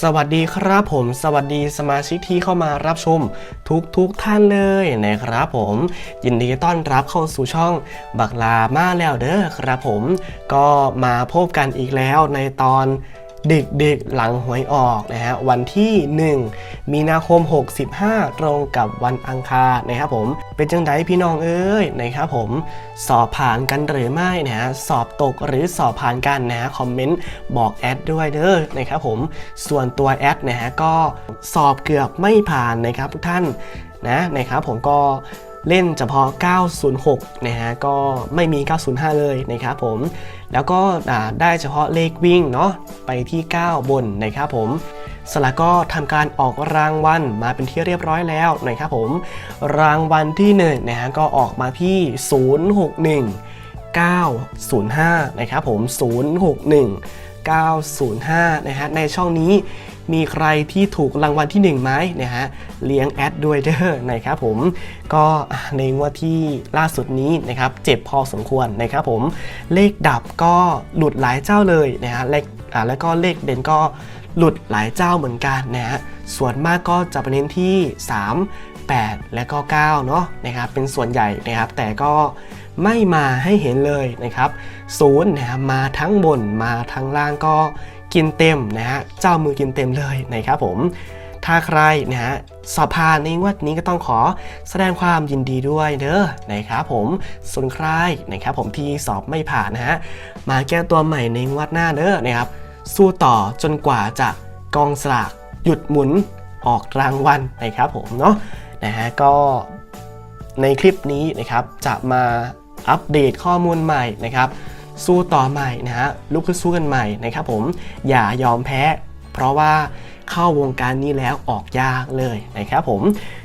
สวัสดีครับผม สวัสดีสมาชิกที่เข้ามารับชมทุกทุกๆท่านเลยนะครับผม ยินดีต้อนรับเข้าสู่ช่องบักลามาแล้วเด้อครับผม ก็มาพบกันอีกแล้วในตอนดึกๆหลังหวยออกนะฮะวันที่ 1 มีนาคม 65 ตรงกับวันอังคารนะครับผม เป็นจังไดพี่น้องเอ้ยนะครับผมสอบผ่านกันหรือไม่นะฮะสอบตกหรือสอบผ่านกันนะฮะคอมเมนต์บอกแอดด้วยเด้อนะครับผมส่วนตัวแอดนะฮะก็สอบเกือบไม่ผ่านนะครับทุกท่านนะนะครับผมก็เล่นเฉพาะ 906 นะฮะ ก็ไม่มี 905 เลยนะครับผม แล้วก็ได้เฉพาะเลขวิ่งเนาะ ไปที่ 9 บนนะครับผม สละก็ทำการออกรางวัลมาเป็นที่เรียบร้อยแล้วนะครับผม รางวัลที่1นะฮะก็ออกมาที่ 061 905 นะครับผม 061 905 นะฮะ ในช่องนี้มีใครที่ถูกรางวัลที่ 1 ไหมนะฮะ เลี้ยงแอดด้วยเด้อนะครับผม ก็ในงวดที่ล่าสุดนี้นะครับ เจ็บพอสมควรนะครับผม เลขดับก็หลุดหลายเจ้าเลยนะฮะ เลขแล้วก็เลขเด่นก็ หลุดหลายเจ้าเหมือนกันนะฮะส่วนมากก็จะไปเน้นที่ 3 8 และก็9เนาะนะครับเป็นส่วนใหญ่นะครับ แต่ก็ไม่มาให้เห็นเลยนะครับศูนย์นะมาทั้งบนมาทั้งล่างก็กินเต็มนะฮะเจ้ามือกินเต็มเลยนะครับผมถ้าใครนะฮะสอบผ่านในงวดนี้ก็ต้องขอแสดงความยินดีด้วยเด้อนะครับผมส่วนใครนะครับผมที่สอบไม่ผ่านนะฮะมาแก้ตัวใหม่ในงวดหน้าเด้อนะครับ สู้ต่อจนกว่าจะกองสลากหยุดหมุนออกรางวัลนะครับผมเนาะนะฮะก็ในคลิปนี้นะครับจะมาอัปเดตข้อมูลใหม่นะครับ สู้ต่อใหม่นะฮะลุกขึ้นสู้กันใหม่นะครับผมอย่ายอมแพ้ เพราะว่าเข้าวงการนี้แล้วออกยากเลยนะครับผม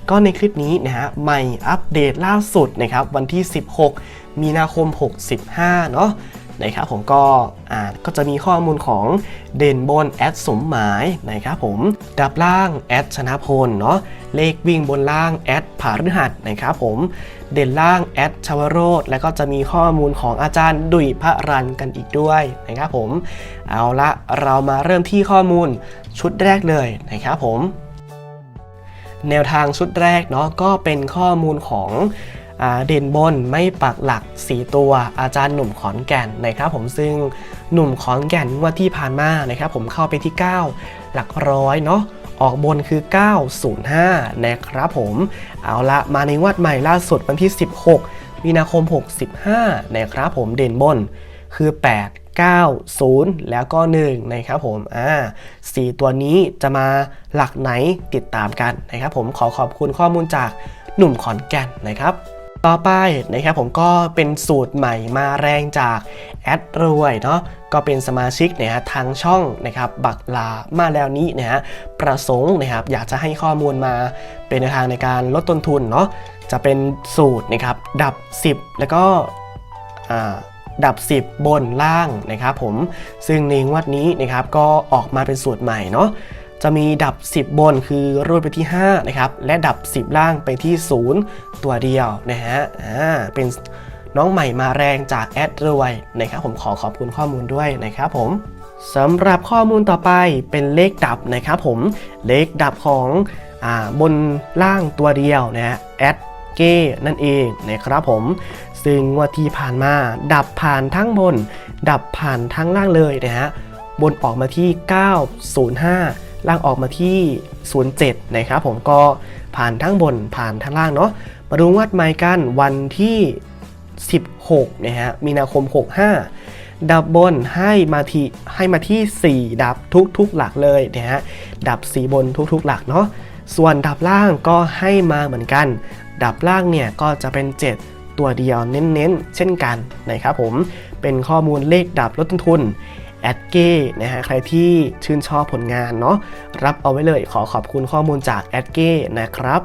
ก็ในคลิปนี้นะฮะใหม่อัปเดตล่าสุดนะครับวันที่ 16 มีนาคม 65 เนาะ นะครับผมก็อ่าก็จะมีข้อมูลของเด่นบนแอดสมหมายนะครับผมดับล่างแอดชนะพลเนาะเลขวิ่งบนล่างแอดผาฤหัสนะครับผมเด่นล่างแอดชวโรธแล้วก็จะมีข้อมูลของอาจารย์ดุยพระรันกันอีกด้วยนะครับผมเอาละเรามาเริ่มที่ข้อมูลชุดแรกเลยนะครับผมแนวทางชุดแรกเนาะก็เป็นข้อมูลของ เด่นบนไม่ปักหลัก 4 ตัวอาจารย์หนุ่มขอนแก่นนะครับผมซึ่งหนุ่มขอนแก่นงว่าที่ผ่านมานะครับผมเข้าไปที่ 9 หลักร้อยเนาะออกบนคือ 905 นะครับผม เอาละมาในงวัดใหม่ล่าสุดวันที่ 16 มีนาคม 65 นะครับผมเด่นบนคือ 8 9 0 แล้วก็ 1 นะครับผม อ่าสี่ตัวนี้จะมาหลักไหนติดตามกันนะครับผมขอขอบคุณข้อมูลจากหนุ่มขอนแก่นนะครับ ต่อไปนะครับผมก็เป็นสูตรใหม่มาแรงจากแอดรวยเนาะก็เป็นสมาชิกนะฮะทางช่องนะครับบักลามาแล้วนี้นะฮะประสงค์นะครับอยากจะให้ข้อมูลมาเป็นทางในการลดต้นทุนเนาะจะเป็นสูตรนะครับดับ 10 แล้วก็ดับ 10 บนล่างนะครับผมซึ่งในงวดนี้นะครับก็ออกมาเป็นสูตรใหม่เนาะ จะมีดับ 10 บนคือรูดไปที่5นะครับและดับ 10 ล่างไปที่ 0 ตัวเดียวนะฮะอ่าเป็นน้องใหม่มาแรงจากแอดรวยนะครับผมขอขอบคุณข้อมูลด้วยนะครับผมสำหรับข้อมูลต่อไปเป็นเลขดับนะครับผมเลขดับของอ่าบนล่างตัวเดียวนะฮะแอดเก้นั่นเองนะครับผมซึ่งงวดที่ผ่านมาดับผ่านทั้งบน ดับผ่านทั้งล่างเลยนะฮะบนออกมาที่ 905 ล่างออกมาที่ 07 นะครับผมก็ผ่านทั้งบนผ่านทั้งล่างเนาะมาดูวัดไมค์กันวันที่ 16 นะฮะ มีนาคม 65 ดับบนให้มาที่ให้มาที่ 4 ดับทุกๆหลักเลยนะฮะ ดับ 4 บนทุกๆหลักเนาะ ส่วนดับล่างก็ให้มาเหมือนกัน ดับล่างเนี่ยก็จะเป็น 7 ตัวเดียวเน้นๆ เช่นกันนะครับผม เป็นข้อมูลเลขดับลดต้นทุน แอดเก้นะฮะใครที่ชื่นชอบผลงานเนาะรับเอาไว้เลยขอขอบคุณข้อมูลจากแอดเก้นะครับ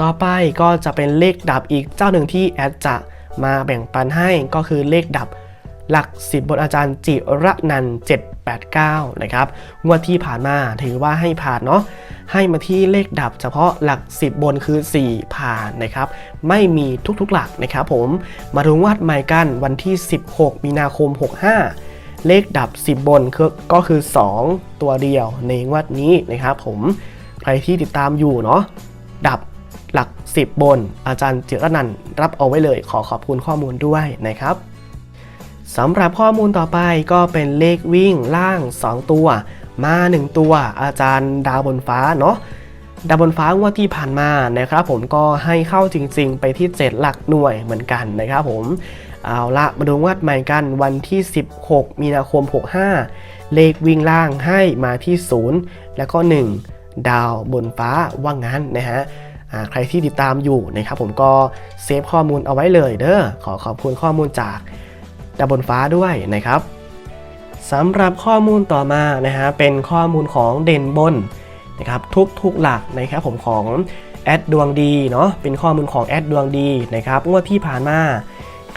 ต่อไปก็จะเป็นเลขดับอีกเจ้าหนึ่งที่แอดจะมาแบ่งปันให้ก็คือเลขดับหลัก10บบนอาจารย์จิระนัน789 นะครับ งวดที่ผ่านมาถือว่าให้ผ่านเนาะ ให้มาที่เลขดับเฉพาะหลัก 10 บนคือ 4 ผ่านนะครับ ไม่มีทุกๆหลักนะครับผม มาดูงวดใหม่กันวันที่ 16 มีนาคม 65 เลขดับ 10 บนก็คือ 2 ตัวเดียวในงวดนี้นะครับผมใครที่ติดตามอยู่เนาะดับหลัก 10 บน อาจารย์จิรนันรับเอาไว้เลยขอขอบคุณข้อมูลด้วยนะครับสำหรับข้อมูลต่อไปก็เป็นเลขวิ่งล่าง 2 ตัว มา 1 ตัว อาจารย์ดาวบนฟ้าเนาะดาวบนฟ้างวดที่ผ่านมานะครับผมก็ให้เข้าจริง ๆ ไปที่ 7 หลักหน่วยเหมือนกันนะครับผม เอาละมาดูงวดใหม่กันวันที่ 16 มีนาคม 65 เลขวิ่งล่างให้มาที่ 0 แล้วก็ 1 ดาวบนฟ้าว่างั้นนะฮะใครที่ติดตามอยู่นะครับผมก็เซฟข้อมูลเอาไว้เลยเด้อขอขอบคุณข้อมูลจากดาวบนฟ้าด้วยนะครับสำหรับข้อมูลต่อมานะฮะเป็นข้อมูลของเด่นบนนะครับทุกทุกๆหลักนะครับผมของแอดดวงดีเนาะเป็นข้อมูลของแอดดวงดีนะครับงวดที่ผ่านมา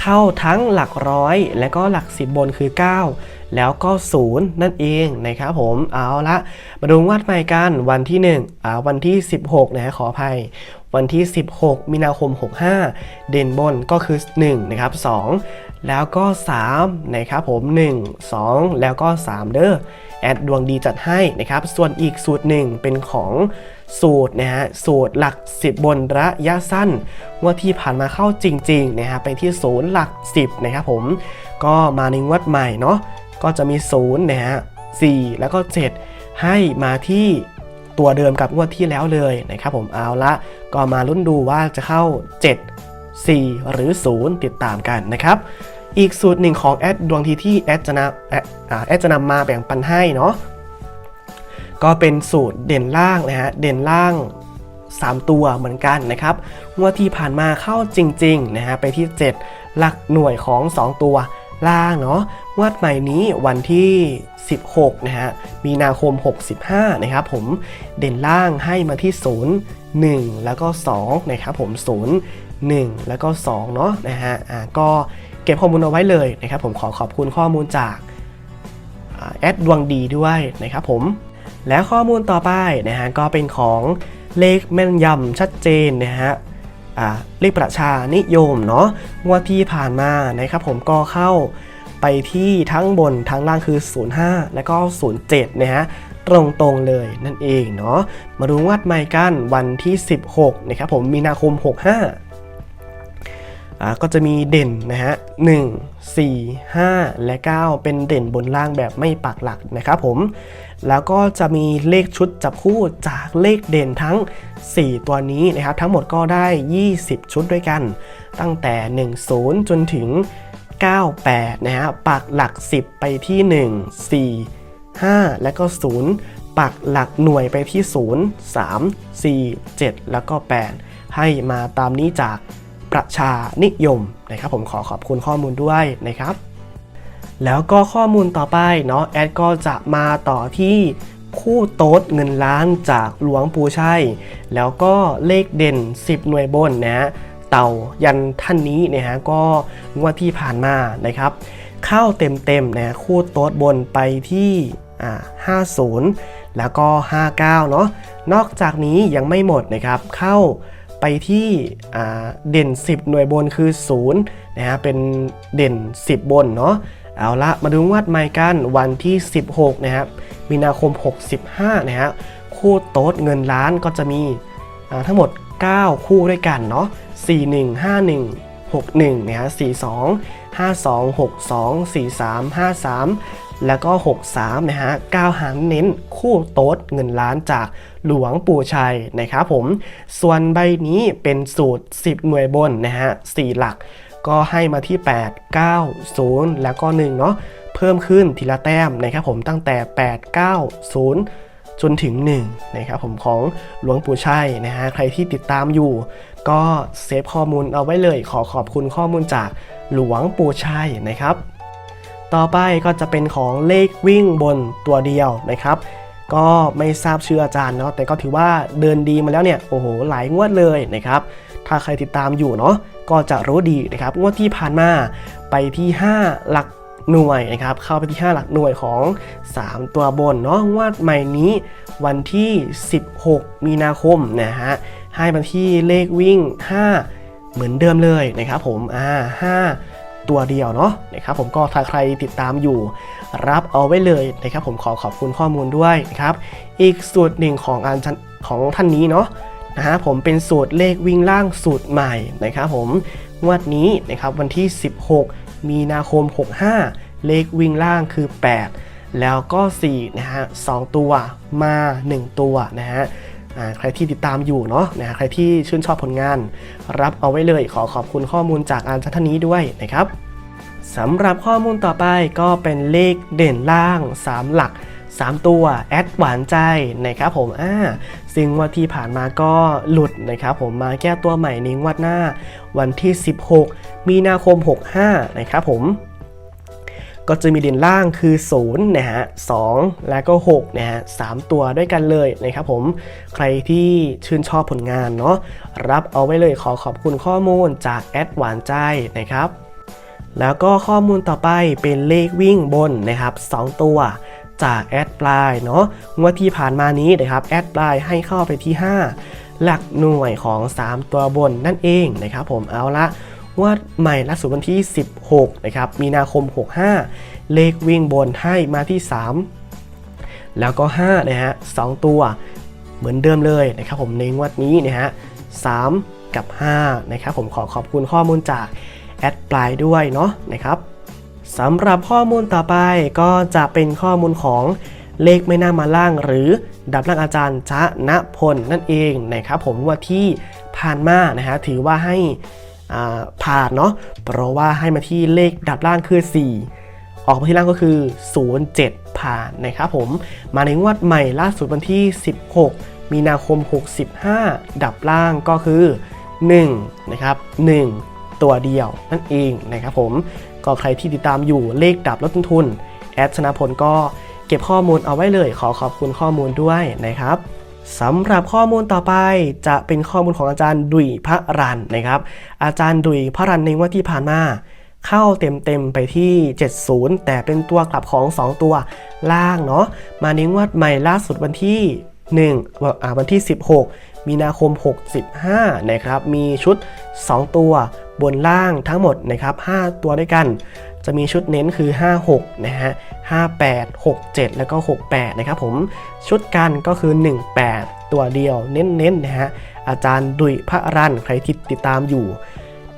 เข้าทั้งหลักร้อยและก็หลัก10บบนคือ 9 แล้วก็ 0 นั่นเองนะครับผมเอาละมาดูงวดใหม่กันวันที่1อ่าวันที่ 16นะฮะขออภัย วันที่ 16 มีนาคม 65 เด่นบนก็คือ 1 นะครับ 2 แล้วก็ 3 นะครับผม 1 2 แล้วก็ 3 เด้อแอดดวงดีจัดให้นะครับ ส่วนอีกสูตรหนึ่งเป็นของ สูตรนะฮะสูตรหลัก 10 บนระยะสั้นงวดที่ผ่านมาเข้าจริงๆนะฮะไปที่ศูนย์หลัก 10นะครับผมก็มาในงวดใหม่เนาะก็จะมี0นย์นะฮะ4แล้วก็ 7 ให้มาที่ตัวเดิมกับงวดที่แล้วเลยนะครับผมเอาละก็มาลุ้นดูว่าจะเข้า 7 4 หรือ 0 ติดตามกันนะครับ อีกสูตรหนึ่งของแอดดวงทีที่แอดจะนำแอดจะนำมาแบ่งปันให้เนาะ ก็เป็นสูตรเด่นล่างนะฮะเด่นล่าง 3 ตัวเหมือนกันนะครับงวดที่ผ่านมาเข้าจริงๆนะฮะไปที่ 7 หลักหน่วยของ 2 ตัวล่างเนาะงวดใหม่นี้วันที่ 16 นะฮะ มีนาคม 65 นะครับผม เด่นล่างให้มาที่ 0 1 แล้วก็ 2 นะครับผม 0 1 แล้วก็ 2 เนาะนะฮะ อ่า ก็เก็บข้อมูลเอาไว้เลยนะครับผมขอขอบคุณข้อมูลจากแอดดวงดีด้วยนะครับผม แล้วข้อมูลต่อไปนะฮะก็เป็นของเลขแม่นยำชัดเจนนะฮะเลขประชานิยมเนาะงวดที่ผ่านมานะครับผมก็เข้าไปที่ทั้งบนทั้งล่างคือ 05 และก็ 07 นะฮะตรงๆเลยนั่นเองเนาะมาดูงวดใหม่กันวันที่ 16 นะครับผมมีนาคม 65อ่า ก็จะมีเด่นนะฮะ1 4 5และ 9 เป็นเด่นบนล่างแบบไม่ปักหลักนะครับผม แล้วก็จะมีเลขชุดจับคู่จากเลขเด่นทั้ง 4 ตัวนี้นะครับ ทั้งหมดก็ได้ 20 ชุดด้วยกัน ตั้งแต่ 10 จนถึง 98 นะฮะ ปักหลัก 10 ไปที่ 1 4 5 และก็ 0 ปักหลักหน่วยไปที่ 0 3 4 7 แล้วก็ 8 ให้มาตามนี้จาก ประชานิยมนะครับผมขอขอบคุณข้อมูลด้วยนะครับ แล้วก็ข้อมูลต่อไปเนาะแอดก็จะมาต่อที่คู่โต๊ดเงินล้านจากหลวงปู่ชัย แล้วก็เลขเด่น 10 หน่วยบนนะเต่ายันท่านนี้นะฮะก็งวดที่ผ่านมานะครับ เข้าเต็มๆนะคู่โต๊ดบนไปที่อ่า50 แล้วก็ 59 เนาะนอกจากนี้ยังไม่หมดนะครับ เข้า ไปที่เด่น 10 หน่วยบนคือ0นะฮะเป็นเด่น 10 บนเนาะเอาละมาดูงวดใหม่กันวันที่ 16 นะครับมีนาคม 65 นะฮะคู่โต๊ดเงินล้านก็จะมีทั้งหมด 9 คู่ด้วยกันเนาะ41 51 61นะฮะ42 52 62 43 53 แล้วก็ 63 นะฮะ 9 หางเน้นคู่โต๊ดเงินล้านจากหลวงปู่ชัยนะครับผม ส่วนใบนี้เป็นสูตร 10 หน่วยบนนะฮะ 4 หลักก็ให้มาที่ 8 9 0 แล้วก็ 1 เนาะ เพิ่มขึ้นทีละแต้มนะครับผมตั้งแต่ 8 9 0 จนถึง 1 นะครับผมของหลวงปู่ชัยนะฮะ ใครที่ติดตามอยู่ ก็เซฟข้อมูลเอาไว้เลย ขอขอบคุณข้อมูลจากหลวงปู่ชัยนะครับ ต่อไปก็จะเป็นของเลขวิ่งบนตัวเดียวนะครับ ก็ไม่ทราบชื่ออาจารย์เนาะแต่ก็ถือว่าเดินดีมาแล้วเนี่ยโอ้โหหลายงวดเลยนะครับถ้าใครติดตามอยู่เนาะก็จะรู้ดีนะครับงวดที่ผ่านมาไปที่ 5 หลักหน่วยนะครับเข้าไปที่ 5 หลักหน่วยของ 3 ตัวบนเนาะงวดใหม่นี้วันที่ 16 มีนาคมนะฮะให้มาที่เลขวิ่ง 5 เหมือนเดิมเลยนะครับผมอ่า5 ตัวเดียวเนาะนะครับผมก็ถ้าใครติดตามอยู่ รับเอาไว้เลยนะครับผมขอขอบคุณข้อมูลด้วยนะครับอีกสูตรหนึ่งของอาจารย์ของท่านนี้เนาะนะฮะผมเป็นสูตรเลขวิ่งล่างสูตรใหม่นะครับผมงวดนี้นะครับวันที่ 16 มีนาคม 65 เลขวิ่งล่างคือ 8 แล้วก็4นะฮะ2ตัวมา 1 ตัวนะฮะ ใครที่ติดตามอยู่เนาะนะใครที่ชื่นชอบผลงาน รับเอาไว้เลยขอขอบคุณข้อมูลจากอาจารย์ท่านนี้ด้วยนะครับสำหรับข้อมูลต่อไปก็เป็นเลขเด่นล่าง 3 หลัก 3 ตัว แอดหวานใจนะครับผมอ่าซึ่งวันที่ผ่านมาก็หลุดนะครับผมมาแก้ตัวใหม่ในงวดหน้า วันที่ 16 มีนาคม 65 นะครับผม ก็จะมีเด่นล่างคือ0นะฮะ2แล้วก็6นะฮะ3ตัวด้วยกันเลยนะครับผมใครที่ชื่นชอบผลงานเนาะรับเอาไว้เลยขอขอบคุณข้อมูลจากแอดหวานใจนะครับแล้วก็ข้อมูลต่อไปเป็นเลขวิ่งบนนะครับ 2 ตัวจากแอดปลายเนาะงวดที่ผ่านมานี้นะครับแอดปลายให้เข้าไปที่ 5 หลักหน่วยของ 3 ตัวบนนั่นเองนะครับผมเอาละ งวดใหม่ล่าสุดวันที่ 16 นะครับ มีนาคม 65 เลขวิ่งบนให้มาที่ 3 แล้วก็ 5 นะฮะ 2 ตัวเหมือนเดิมเลยนะครับผมในงวดนี้นะฮะ 3 กับ 5 นะครับผมขอขอบคุณข้อมูลจากแอดปลายด้วยเนาะนะครับสำหรับข้อมูลต่อไปก็จะเป็นข้อมูลของเลขไม่น่ามาล่างหรือดับล่างอาจารย์ชนะพลนั่นเองนะครับผมว่าที่ผ่านมานะฮะถือว่าให้ ผ่านเนาะเพราะว่าให้มาที่เลขดับล่างคือ 4 ออกมาที่ล่างก็คือ 07 ผ่านนะครับผมมาในงวดใหม่ล่าสุดวันที่ 16 มีนาคม 65 ดับล่างก็คือ 1 นะครับ 1 ตัวเดียวนั่นเองนะครับผมก็ใครที่ติดตามอยู่เลขดับลดต้นทุนแอดชนะพลก็เก็บข้อมูลเอาไว้เลย ขอขอบคุณข้อมูลด้วยนะครับ สำหรับข้อมูลต่อไปจะเป็นข้อมูลของอาจารย์ดุยพระรันนะครับ อาจารย์ดุยพระรันในงว่าที่ผ่านมา เข้าเต็มๆไปที่ 70 แต่เป็นตัวกลับของ 2 ตัวล่างเนาะมาในงวดใหม่ล่าสุดวันที่1อ่าวันที่ 16 มีนาคม 65 นะครับ มีชุด 2 ตัวบนล่างทั้งหมดนะครับ 5 ตัวด้วยกัน จะมีชุดเน้นคือ 56 นะฮะ 58 67 แล้วก็ 68 นะครับผม ชุดกันก็คือ 18 ตัวเดียวเน้นๆนะฮะ อาจารย์ดุยพระรัน ใครที่ติดตามอยู่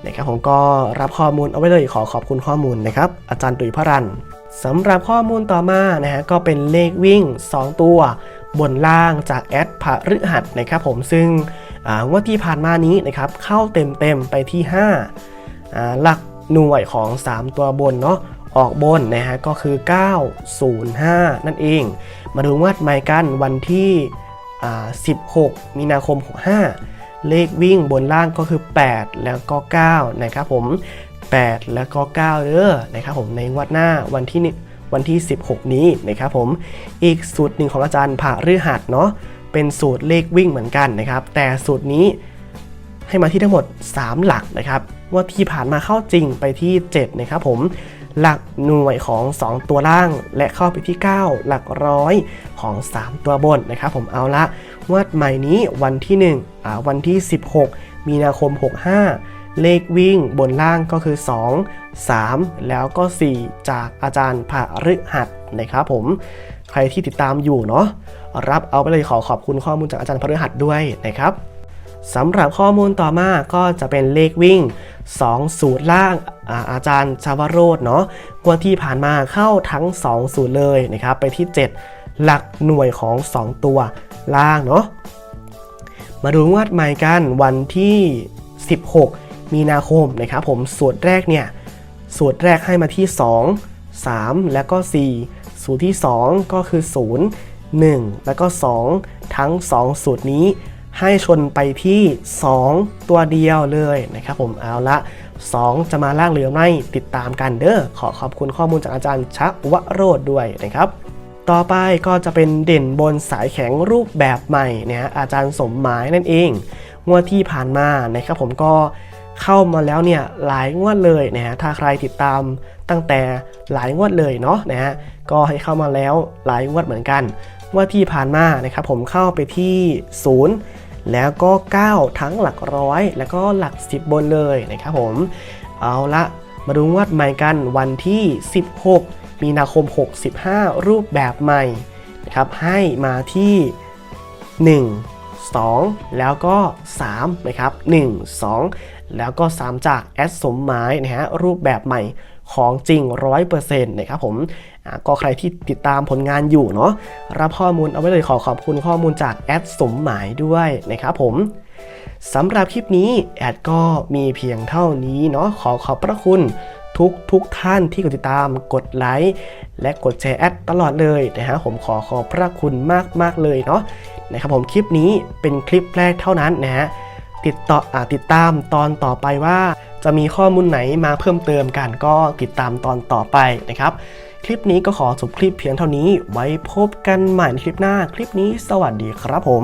นะครับผมก็รับข้อมูลเอาไว้เลยขอขอบคุณข้อมูลนะครับ อาจารย์ดุยพระรันสำหรับข้อมูลต่อมานะฮะก็เป็นเลขวิ่ง 2 ตัว บนล่างจากแอดพฤหัสนะครับผมซึ่งอ่างวดที่ผ่านมานี้นะครับเข้าเต็มๆไปที่5อ่าหลัก หน่วยของ 3 ตัวบนเนาะออกบนนะฮะก็คือ 905 นั่นเอง มาดูงวดหม่กันวันที่ 16 มีนาคม 65 เลขวิ่งบนล่างก็คือ 8 แล้วก็ 9 นะครับผม 8 แล้วก็ 9เด้อนะครับผมในวัดหน้าวันที่นี่ วันที่ 16 นี้นะครับผม อีกสูตรหนึ่งของอาจารย์ผ่าฤหัสเนาะเป็นสูตรเลขวิ่งเหมือนกันนะครับ แต่สูตรนี้ให้มาที่ทั้งหมด 3 หลักนะครับ ว่าที่ผ่านมาเข้าจริงไปที่7นะครับผมหลักหน่วยของ 2 ตัวล่าง และเข้าไปที่ 9 หลักร้อยของ 3 ตัวบนนะครับผมเอาละงวดใหม่นี้วันที่1อ่าวันที่ 16 มีนาคม 65 เลขวิ่งบนล่างก็คือ 2 3 แล้วก็ 4 จากอาจารย์ภฤหัสนะครับผมใครที่ติดตามอยู่เนาะรับเอาไปเลยขอขอบคุณข้อมูลจากอาจารย์พฤหัสด้วยนะครับ สำหรับข้อมูลต่อมาก็จะเป็นเลขวิ่ง 2 สูตรล่างอาอาจารย์ชาวโรดเนาะงวดที่ผ่านมาเข้าทั้ง 2 สูตรเลยนะครับไปที่ 7 หลักหน่วยของ 2 ตัวล่างเนาะมาดูงวดใหม่กันวันที่ 16 มีนาคมนะครับผมสูตรแรกเนี่ยสูตรแรกให้มาที่ 2 3 แล้วก็ 4 สูตรที่ 2 ก็คือ 0 1 แล้วก็ 2 ทั้ง 2 สูตรนี้ ให้ชนไปที่ 2 ตัวเดียวเลยนะครับผมเอาละ 2 จะมาล่างหรือไม่ติดตามกันเด้อขอขอบคุณข้อมูลจากอาจารย์ชักวโรดด้วยนะครับ ต่อไปก็จะเป็นเด่นบนสายแข็งรูปแบบใหม่นะฮะอาจารย์สมหมายนั่นเองงวดที่ผ่านมานะครับผมก็เข้ามาแล้วเนี่ยหลายงวดเลยนะฮะถ้าใครติดตามตั้งแต่หลายงวดเลยเนาะนะฮะก็ให้เข้ามาแล้วหลายงวดเหมือนกันงวดที่ผ่านมานะครับผมเข้าไปที่0 แล้วก็ 9 ทั้งหลักร้อย แล้วก็หลัก 10 บนเลยนะครับผม เอาละมาดูงวดใหม่กันวันที่ 16 มีนาคม 65 รูปแบบใหม่นะครับให้มาที่ 1 2 แล้วก็ 3 นะครับ 1 2 แล้วก็ 3 จากแอดสมหมายนะฮะรูปแบบใหม่ของจริง 100%นะครับผม ก็ใครที่ติดตามผลงานอยู่เนาะรับข้อมูลเอาไว้เลยขอขอบคุณข้อมูลจากแอดสมหมายด้วยนะครับผมสำหรับคลิปนี้แอดก็มีเพียงเท่านี้เนาะขอขอบพระคุณทุกทุกท่านที่กดติดตามกดไลค์และกดแชร์แอดตลอดเลยนะฮะผมขอขอบพระคุณมากมากๆเลยเนาะนะครับผมคลิปนี้เป็นคลิปแรกเท่านั้นนะฮะติดต่ออติดตามตอนต่อไปว่า จะมีข้อมูลไหนมาเพิ่มเติมกันก็ติดตามตอนต่อไปนะครับ คลิปนี้ก็ขอจบคลิปเพียงเท่านี้ ไว้พบกันใหม่ในคลิปหน้า คลิปนี้สวัสดีครับผม